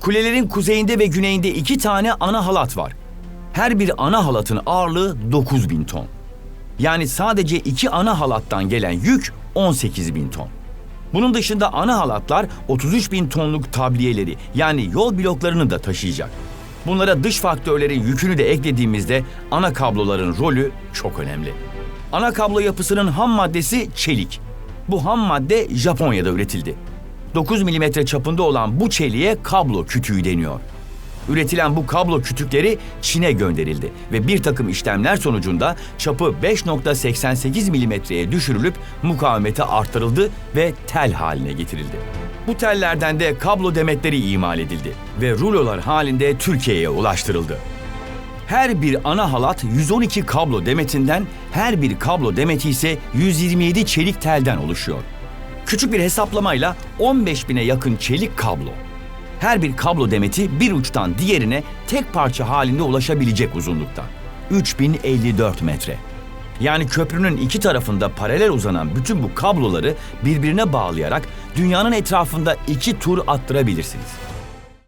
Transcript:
Kulelerin kuzeyinde ve güneyinde iki tane ana halat var. Her bir ana halatın ağırlığı 9000 ton. Yani sadece iki ana halattan gelen yük 18 bin ton. Bunun dışında ana halatlar 33 bin tonluk tabliyeleri yani yol bloklarını da taşıyacak. Bunlara dış faktörlerin yükünü de eklediğimizde ana kabloların rolü çok önemli. Ana kablo yapısının ham maddesi çelik. Bu ham madde Japonya'da üretildi. 9 milimetre çapında olan bu çeliğe kablo kütüğü deniyor. Üretilen bu kablo kütükleri Çin'e gönderildi ve bir takım işlemler sonucunda çapı 5.88 milimetreye düşürülüp mukavemeti arttırıldı ve tel haline getirildi. Bu tellerden de kablo demetleri imal edildi ve rulolar halinde Türkiye'ye ulaştırıldı. Her bir ana halat 112 kablo demetinden, her bir kablo demeti ise 127 çelik telden oluşuyor. Küçük bir hesaplamayla 15 bine yakın çelik kablo. Her bir kablo demeti bir uçtan diğerine tek parça halinde ulaşabilecek uzunlukta. 3054 metre. Yani köprünün iki tarafında paralel uzanan bütün bu kabloları birbirine bağlayarak dünyanın etrafında iki tur attırabilirsiniz.